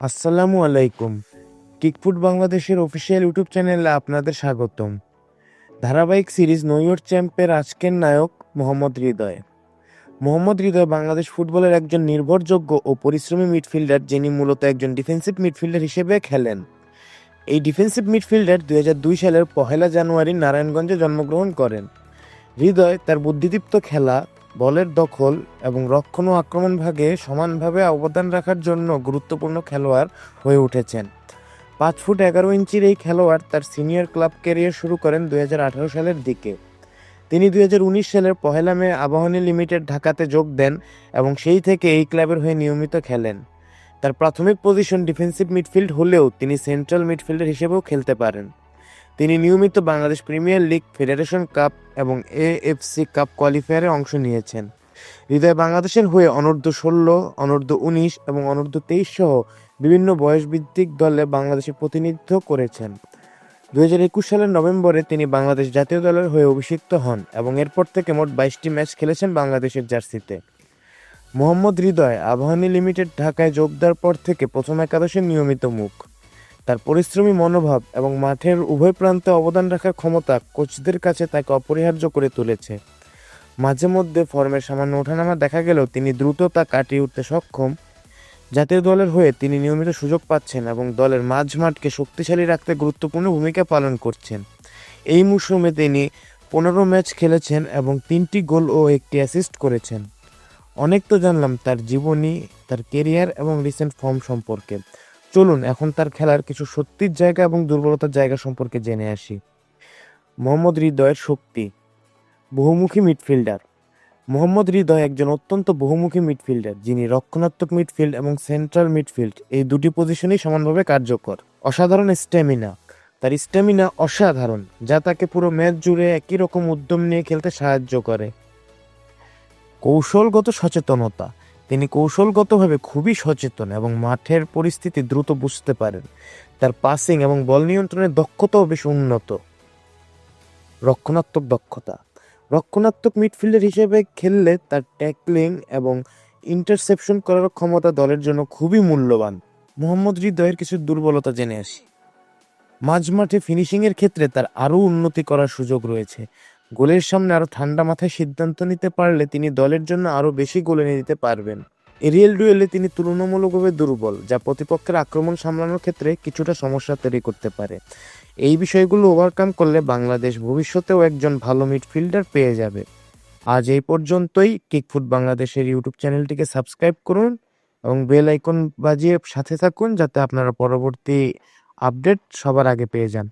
আসসালামু আলাইকুম। কিকফুট বাংলাদেশের অফিসিয়াল ইউটিউব চ্যানেলে আপনাদের স্বাগতম। ধারাবাহিক সিরিজ নৈয়র চ্যাম্পের আজকের নায়ক মোহাম্মদ হৃদয়। মোহাম্মদ হৃদয় বাংলাদেশ ফুটবলের একজন নির্ভরযোগ্য ও পরিশ্রমী মিডফিল্ডার যিনি মূলত একজন ডিফেন্সিভ মিডফিল্ডার হিসেবে খেলেন। এই ডিফেন্সিভ মিডফিল্ডার দুই হাজার দুই সালের পহেলা জানুয়ারি নারায়ণগঞ্জে জন্মগ্রহণ করেন। হৃদয় তার বুদ্ধিদীপ্ত খেলা বলের দখল এবং রক্ষণ ও আক্রমণ ভাগে সমানভাবে অবদান রাখার জন্য গুরুত্বপূর্ণ খেলোয়াড় হয়ে উঠেছেন। পাঁচ ফুট এগারো ইঞ্চির এই খেলোয়াড় তার সিনিয়র ক্লাব ক্যারিয়ার শুরু করেন দুই হাজার আঠারো সালের দিকে। তিনি দুই হাজার উনিশ সালের পহেলা মে আবাহনী লিমিটেড ঢাকাতে যোগ দেন এবং সেই থেকে এই ক্লাবের হয়ে নিয়মিত খেলেন। তার প্রাথমিক পজিশন ডিফেন্সিভ মিডফিল্ড হলেও তিনি সেন্ট্রাল মিডফিল্ডার হিসেবেও খেলতে পারেন। তিনি নিয়মিত Bangladesh premier league, federation cup এবং এএফসি কাপ কোয়ালিফায়ারে অংশ নিয়েছেন। হৃদয় বাংলাদেশের হয়ে অনূর্ধ্ব ষোলো, অনূর্ধ্ব উনিশ এবং অনূর্ধ্ব তেইশ সহ বিভিন্ন বয়সভিত্তিক দলে বাংলাদেশে প্রতিনিধিত্ব করেছেন। দু হাজার একুশ সালের নভেম্বরে তিনি বাংলাদেশ জাতীয় দলের হয়ে অভিষিক্ত হন এবং এরপর থেকে মোট বাইশটি ম্যাচ খেলেছেন বাংলাদেশের জার্সিতে। মোহাম্মদ হৃদয় আবাহনী লিমিটেড ঢাকায় যোগ দেওয়ার পর থেকে প্রথম একাদশের নিয়মিত মুখ। তার পরিশ্রমী মনোভাব এবং মাঠের উভয় প্রান্তে অবদান রাখার ক্ষমতা কোচদের কাছে তাকে অপরিহার্য করে তুলেছে। মাঝে মধ্যে ফর্মের সামান্য ওঠানামা দেখা গেলেও তিনি দ্রুত তা কাটিয়ে উঠতে সক্ষম। জাতীয় দলের হয়ে তিনি নিয়মিত সুযোগ পাচ্ছেন এবং দলের মাঝ মাঠকে শক্তিশালী রাখতে গুরুত্বপূর্ণ ভূমিকা পালন করছেন। এই মৌসুমে তিনি পনেরো ম্যাচ খেলেছেন এবং তিনটি গোল ও একটি অ্যাসিস্ট করেছেন। অনেক তো জানলাম তার জীবনী, তার কেরিয়ার এবং রিসেন্ট ফর্ম সম্পর্কে। চলুন, এখন তার খেলার কিছু সত্যির জায়গা এবং দুর্বলতার জায়গা সম্পর্কে জেনে আসি। মোহাম্মদ হৃদয়ের শক্তি, বহুমুখী মিডফিল্ডার। মোহাম্মদ হৃদয় একজন অত্যন্ত বহুমুখী মিডফিল্ডার, যিনি রক্ষণাত্মক মিডফিল্ড এবং সেন্ট্রাল মিডফিল্ড এই দুটি পজিশনেই সমানভাবে কার্যকর। অসাধারণ স্ট্যামিনা, তার স্ট্যামিনা অসাধারণ, যা তাকে পুরো ম্যাচ জুড়ে একই রকম উদ্যম নিয়ে খেলতে সাহায্য করে। কৌশলগত সচেতনতা তিনি কৌশলগতভাবে খুবই সচেতন এবং মাঠের পরিস্থিতি দ্রুত বুঝতে পারেন। তার পাসিং এবং বল নিয়ন্ত্রণের দক্ষতাও বেশ উন্নত। রক্ষণাত্মক দক্ষতা। রক্ষণাত্মক মিডফিল্ডার হিসেবে খেললে তার ট্যাকলিং এবং ইন্টারসেপশন করার ক্ষমতা দলের জন্য খুবই মূল্যবান। মোহাম্মদ হৃদয়ের কিছু দুর্বলতা জেনে আসি। মাঝমাঠে ফিনিশিংয়ের ক্ষেত্রে তার আরও উন্নতি করার সুযোগ রয়েছে। গোলের সামনে আরও ঠান্ডা মাথায় সিদ্ধান্ত নিতে পারলে তিনি দলের জন্য আরও বেশি গোল এনে দিতে পারবেন এরিয়াল ডুয়েলে তিনি তুলনামূলকভাবে দুর্বল, যা প্রতিপক্ষের আক্রমণ সামলানোর ক্ষেত্রে কিছুটা সমস্যা তৈরি করতে পারে। এই বিষয়গুলো ওভারকাম করলে বাংলাদেশ ভবিষ্যতেও একজন ভালো মিডফিল্ডার পেয়ে যাবে। আজ এই পর্যন্তই। কিকফুট বাংলাদেশের ইউটিউব চ্যানেলটিকে সাবস্ক্রাইব করুন এবং বেল আইকন বাজিয়ে সাথে থাকুন যাতে আপনারা পরবর্তী আপডেট সবার আগে পেয়ে যান।